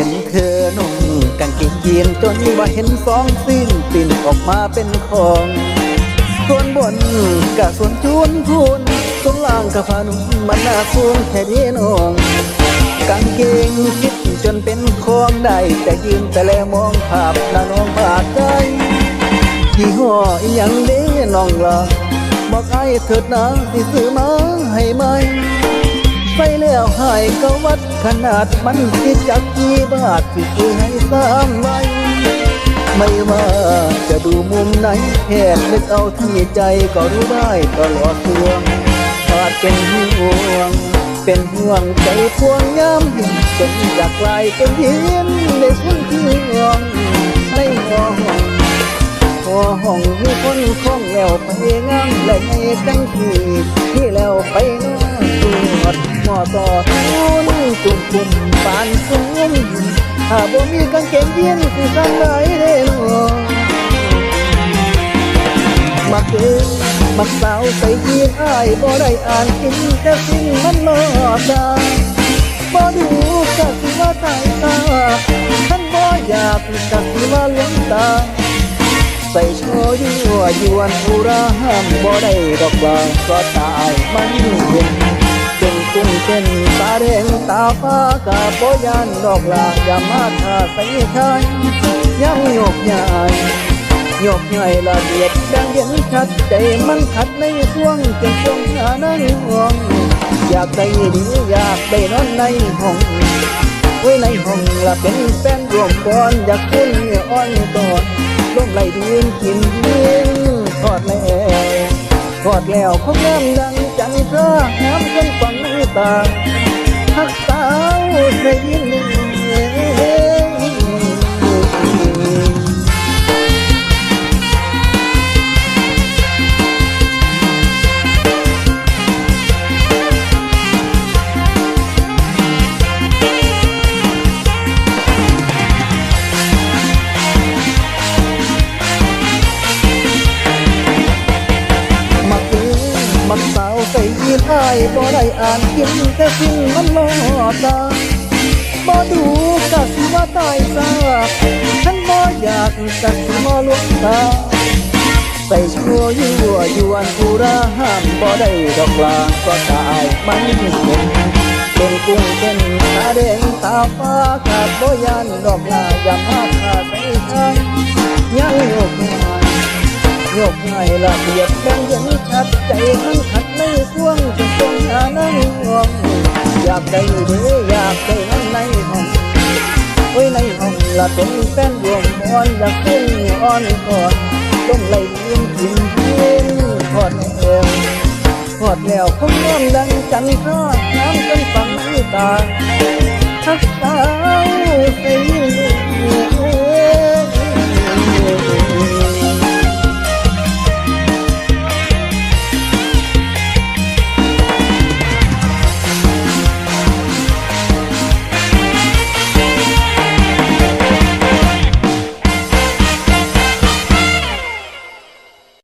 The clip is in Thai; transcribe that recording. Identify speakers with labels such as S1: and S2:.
S1: ็นเธอนุ่งกางเกงยีนจนว่าเห็นสองสิ้นปิ่นออกมาเป็นของส่วนบนกะส่วนจูนพูนส่วนล่างกะพานุนมันน่าสูงแค่นี้นองกางเกงคิดจนเป็นของได้แต่ยืนแต่แลมองภาพน้าน้องบาดใจยี่ห้ออหยังเด้น้องละบอกไอ้เถิดนะที่ซื้อมาให้ไหม ใส่แล้วหายก็วัดขนาดมันสิจักกี่บาทที่ซื้อให้สามใบไม่ว่าจะดูมุมไหนแค่นึกเอาที่ใจก็รู้ได้ตลอดทวงอาจเป็นห่วง เป็นห่วงใจพวงยามเห็นจนอยากกลายเป็นเห็นในคนที่ห่วงในหัวห้อหัวห้องมีคนคล้องแล้วไปงามและในจังที่ที่แล้วไปนอ นตรวจหมอต่อทุนจุ่มปุ่มปานสูงถ้าบ่มีกางเกงยีนสิสั่งได้เด้องมักเอ้มักสาวใส่ยีนอ้ายบ่ได้อ่านกินแต่สิ่งมันหลอกดาบ่ดูกะสิว่าตายตาท่านบ่อยากกะสิว่าหลวงตาใส่โชยั่วยวนอุราห้ามบ่ได้ดอกว่าก็ตายมันเห็น กุ้งเป็นตาแดงตาฟ้ากะบ่ยานดอกลาอย่ามาท่าใส่ชายยังโยกย้ายยกใหญ่ละเอียดดังเห็นชัดใจมันขัดในช่วงจนช่วงหานั้นห่วงอยากได้ดีอยากได้นอนในห้องไว้ในห้องละเป็นแฟนรวมบอนอยากคุ้นอ้อนกอดร่มไหลดินกินดินทอดแล้วทอดแล้วคงน้ำดังจันทรา ตาหักสาวใส่ยิน บ่ได้อ่านกินแต่สิ่งมันหลอตาบ่ดูกะสิว่าตายซาฉันบ่อยากกะสิมาลวงตาใส่ชั่วยั่วยวนอุราห้ามบ่ได้ดอกลาก็ตายมันเป็นเป็นกุ้งเป็นตาแดงตาฟ้าขาดบ่ยานดอกลาอย่ามาขาดใส่ฉันยังโยกง ยกง่ายละเอียดแบ่งเห็นชัดใจมันขัดในช่วงจนตรงหาในห่วงอยากได้เด้ออยากได้นั่นในห้องไว้ในห้องละเป็นแฟนรวมพรอนอยากเป็นอ่อนก่อดต้องไหลยิ้มกินเพียนทอดเอวทอดแล้วคงน้ำดังจันทราน้ำจนฟังตา